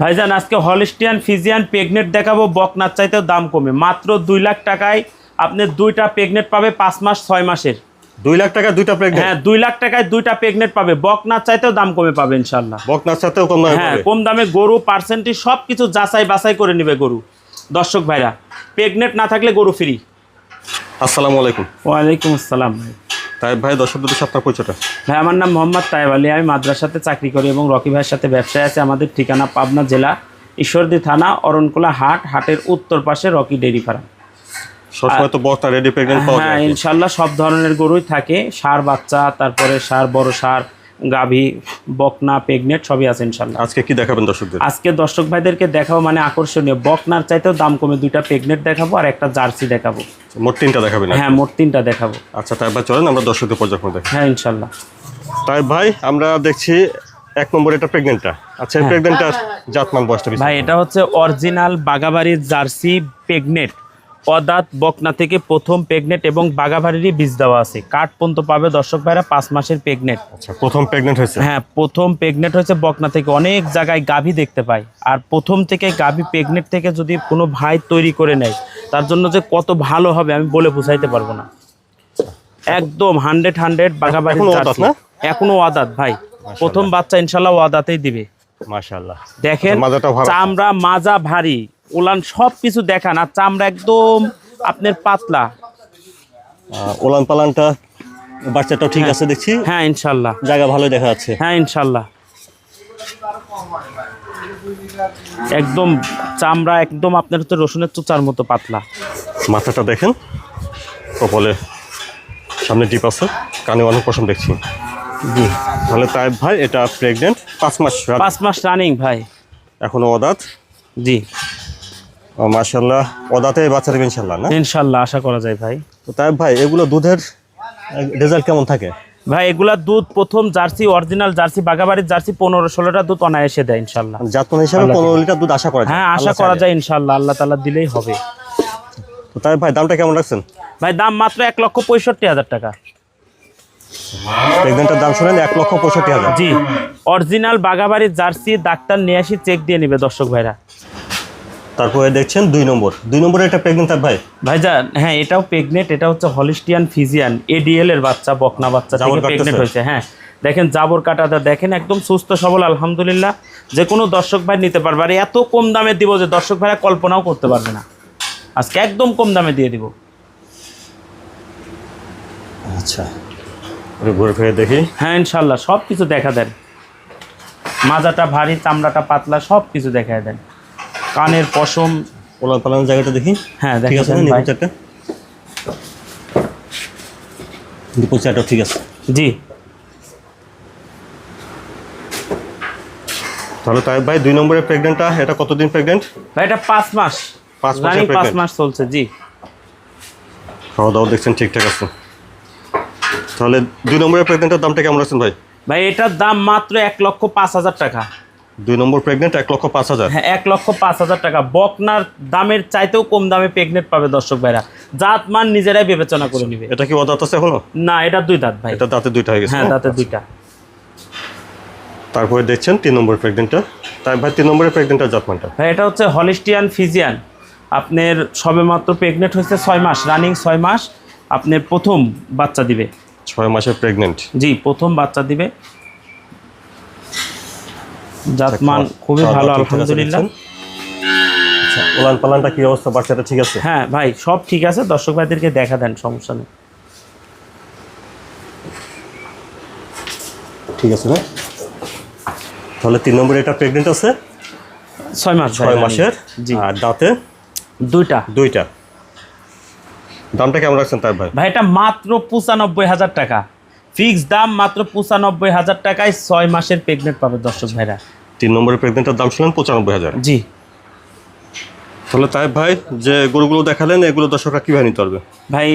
ভাইজান আজকে Holstein Friesian পেগনেট দেখাবো বকনার চাইতেও দাম কমে। মাত্র দুই লাখ টাকায় আপনি দুইটা পেগনেট পাবে পাঁচ মাস ছয় মাসের। দুই লাখ টাকা দুইটা প্রেগনেন্ট হ্যাঁ দুই লাখ টাকায় দুইটা পেগনেট পাবে। বকনার চাইতেও দাম কমে পাবে ইনশাল্লাহ বকনার সাথেও কম দামে হ্যাঁ কম দামে গরু পার্সেন্টেজ সব কিছু যাচাই বাছাই করে নেবে গরু। দর্শক ভাইরা পেগনেট না থাকলে গরু ফ্রি। আসসালামু আলাইকুম। ওয়ালাইকুম আসসালাম ভাই। তাই ভাই দর্শক দুটো আপনার পরিচয়টা। ভাই আমার নাম মোহাম্মদ তাইব আলী। আমি মাদ্রাসাতে চাকরি করি এবং রকি ভাইয়ের সাথে ব্যবসায় আছে। আমাদের ঠিকানা পাবনা জেলা ঈশ্বরদী থানা অরণকুলা হাট হাটের উত্তর পাশে রকি ডেইরি ফার্ম। সবসময় তো বকনা রেডি প্রেগনেন্ট পাওয়া হ্যাঁ যায় ইনশাল্লাহ সব ধরনের গরুই থাকে। সার বাচ্চা তারপরে সার বড় সার গাভী বকনা পেগনেট সবই আছে ইনশাল্লাহ আজকে কি দেখাবেন দর্শকদের? আজকে দর্শক ভাইদেরকে দেখাবো মানে আকর্ষণীয়। বকনার চাইতেও দাম কমে দুইটা পেগনেট দেখাবো আর একটা জার্সি দেখাবো। মোট তিনটা দেখাবেন হ্যাঁ মোট তিনটা দেখাবো। আচ্ছা তাই ভাই চলেন আমরা দর্শকদের পর্যায়ক্রমে দেখি। হ্যাঁ ইনশাল্লাহ তাই ভাই আমরা দেখছি এক নম্বর এটা প্রেগনেন্টটা আচ্ছা এই প্রেগনেন্টটার জাতমান বয়সটা ভাই এটা হচ্ছে অরিজিনাল বাগাবাড়ির জার্সি পেগনেট। অদাত বকনা থেকে প্রথম পেগনেট এবং বাগাবাড়িরই বীজ দেওয়া আছে। কাঠ পর্যন্ত পাবে দর্শক ভাইরা পাঁচ মাসের পেগনেট আচ্ছা প্রথম প্রেগনেন্ট হয়েছে? হ্যাঁ প্রথম পেগনেট হচ্ছে বকনা থেকে। অনেক জায়গায় গাভী দেখতে পাই। আর প্রথম থেকে গাভী পেগনেট থেকে যদি কোনো ভাই তৈরি করে নেয় তার জন্য যে কত ভালো হবে আমি বলে বুঝাইতে পারব না। একদম হান্ড্রেড হান্ড্রেড বাগাবাড়ির এখনও ওয়াদাত ভাই। প্রথম বাচ্চা ইনশাল্লাহ ওয়াদাতেই দিবে। মাশাআল্লাহ। দেখেন চামড়া মাজা ভারী। উলান সব কিছু দেখান আর চামড়া একদম আপনার পাতলা। ওলান পালানটা বাচ্চাটাও ঠিক আছে দেখছি। হ্যাঁ ইনশাল্লাহ। জায়গা ভালো দেখা যাচ্ছে। হ্যাঁ ইনশাল্লাহ। একদম চামড়া একদম আপনার হচ্ছে রসুনের চোচার মতো পাতলা। মাথাটা দেখেন কপালে সামনে ডিপ আছে কানে অনেক পশম দেখছি। জি। তাহলে তাই ভাই এটা প্রেগনেন্ট পাঁচ মাস পাঁচ মাস রানিং ভাই। এখনও অদাত। জি। মাশাল্লাহ অদাতে বাচ্চা দেবে ইনশাল্লাহ না? ইনশাল্লাহ আশা করা যায় ভাই। তো তাই ভাই এগুলো দুধের রেজাল্ট কেমন থাকে? ভাই এগুলা দুধ প্রথম জার্সি অরিজিনাল জার্সি বাগাবাড়ির জার্সি পনেরো ষোলোটা দুধ অনায়াসে দেয় ইনশাল্লাহ জাতমান হিসাবে পনেরো লিটার দুধ আশা করা যায়। হ্যাঁ আশা করা যায় ইনশাল্লাহ আল্লাহ তালা দিলেই হবে। তো তাই ভাই দামটা কেমন রাখছেন? ভাই দাম মাত্র এক লক্ষ পঁয়ষট্টি হাজার টাকা। প্রেগনেন্টের দাম শুনেন এক লক্ষ পঁয়ষট্টি হাজার। জি অরিজিনাল বাগাবাড়ির জার্সি ডাক্তার নিয়ে আসি চেক দিয়ে নিবে দর্শক ভাইরা। তারপরে দেখছেন দুই নম্বর। দুই নম্বরে একটা প্রেগনেন্ট ভাই? ভাইজান হ্যাঁ এটাও প্রেগনেন্ট এটা হচ্ছে হলিস্টিয়ান ফিজিয়ান এডিএল এর বাচ্চা বকনা বাচ্চা প্রেগনেট হয়েছে হ্যাঁ। দেখেন জাবর কাটাটা দেখেন একদম সুস্থ সবল আলহামদুলিল্লাহ। যে কোনো দর্শক ভাই নিতে পারবে। আর এত কম দামে দিব যে দর্শক ভাইরা কল্পনাও করতে পারবে না। আজকে একদম কম দামে দিয়ে দিব। আচ্ছা ঘুরে ফিরে দেখি। হ্যাঁ ইনশাল্লাহ সব কিছু দেখা দেন। মাজাটা ভারী চামড়াটা পাতলা সব কিছু দেখা দেন। কানের পশম। পালানোর জায়গাটা দেখি। হ্যাঁ ঠিক আছে চারটা ঠিক আছে। জি। তাহলে তাই ভাই দুই নম্বরের প্রেগনেন্টটা এটা কতদিন প্রেগনেন্ট ভাই এটা পাঁচ মাস। পাঁচ রানিং পাঁচ মাস চলছে জি। খাওয়া দাওয়া দেখছেন ঠিকঠাক আছে। তাহলে দুই নম্বরের প্রেগনেন্টের দামটা কেমন আছেন ভাই? ভাই এটার দাম মাত্র এক লক্ষ পাঁচ হাজার টাকা। দুই নম্বর প্রেগনেন্ট এক লক্ষ পাঁচ হাজার। হ্যাঁ এক লক্ষ পাঁচ হাজার টাকা। বকনার দামের চাইতেও কম দামে প্রেগনেট পাবে দর্শক ভাইরা। জাত মান নিজেরাই বিবেচনা করে নিবে। এটা কি অদাত আছে এখনও? না এটা দুই দাঁত ভাই। এটা দাঁতে দুইটা হয়ে গেছে। হ্যাঁ? দাঁতে দুইটা। তারপরে দেখছেন তিন নম্বর প্রেগনেন্টটা তাই ভাই তিন নম্বরের প্রেগনেন্টের জাতমানটা ভাই এটা হচ্ছে হলিস্টিয়ান ফিজিয়ান আপনার সবেমাত্র প্রেগনেট হয়েছে ছয় মাস রানিং ছয় মাস। আপনার প্রথম বাচ্চা দিবে। ছয় মাসের প্রেগনেন্ট জি প্রথম বাচ্চা দিবে। জাতমান খুবই ভালো আলহামদুলিল্লাহ। আচ্ছা ওলান পালানটা কি অবস্থা বাচ্চাটা ঠিক আছে? হ্যাঁ ভাই সব ঠিক আছে। দর্শক ভাইদেরকে দেখা দেন সমস্যা নেই। ঠিক আছে না তাহলে তিন নম্বরে এটা প্রেগনেন্ট আছে? ছয় মাস ছয় মাসের। জি। আর দাঁতে? দুইটা। দুইটা। দামটা কেমন রাখছেন তার ভাই? ভাই এটা মাত্র পঁচানব্বই হাজার টাকা। ফিক্স দাম মাত্র পঁচানব্বই হাজার টাকায় ছয় মাসের প্রেগনেন্ট পাবে দর্শক ভাইরা। তিন নম্বরের প্রেগনেন্টের দাম শুনলেন পঁচানব্বই হাজার। জি। তাহলে তাই ভাই যে গরুগুলো দেখালেন এগুলো দর্শকরা কীভাবে নিতে পারবে? ভাই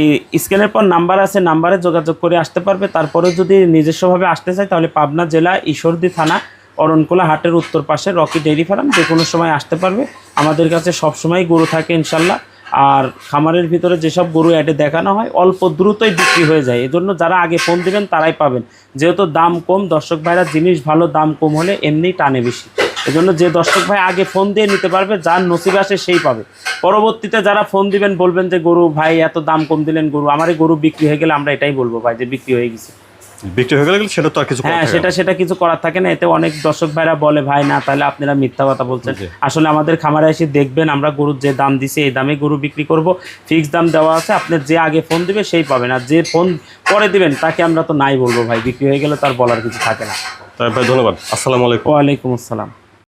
স্ক্যানের পর নাম্বার আছে নাম্বারে যোগাযোগ করে আসতে পারবে। তারপরে যদি নিজস্বভাবে আসতে চায় তাহলে পাবনা জেলা ঈশ্বরদী থানা অরণকুলা হাটের উত্তর পাশে রকি ডেইরি ফার্ম যে কোনো সময় আসতে পারবে। আমাদের কাছে সব সময় গরু থাকে ইনশাল্লাহ। আর খামারের ভিতরে যেসব গরু অ্যাডে দেখানো হয়, অল্প দ্রুতই বিক্রি হয়ে যায়। এজন্য যারা আগে ফোন দিবেন, তারাই পাবেন। যেহেতু দাম কম, দর্শক ভাইরা জিনিস ভালো দাম কম হলে এমনি টানে বেশি। এজন্য যে দর্শক ভাই আগে ফোন দিয়ে নিতে পারবে, যার নসিবে আসে সেই পাবে। পরবর্তীতে যারা ফোন দিবেন, বলবেন যে, গরু ভাই, এত দাম কম দিলেন গরু আমার গরু বিক্রি হয়ে গেলে আমরা এটাই বলব ভাই যে, বিক্রি হয়ে গেছে। বিক্রি হয়ে গেলে সেটা তো আর কিছু হ্যাঁ সেটা সেটা কিছু করার থাকে না। এতে অনেক দর্শক ভাইরা বলে ভাই না তাহলে আপনারা মিথ্যা কথা বলছেন। আসলে আমাদের খামারে এসে দেখবেন আমরা গরুর যে দাম দিছি এই দামে গরু বিক্রি করব। ফিক্স দাম দেওয়া আছে আপনি যে আগে ফোন দিবে সেই পাবেন। আর যে ফোন পরে দিবেন তাকে আমরা তো নাই বলব ভাই। বিক্রি হয়ে গেলে তার বলার কিছু থাকে না। তাই ভাই ধন্যবাদ। আসসালামু আলাইকুম। ওয়ালাইকুম আসসালাম।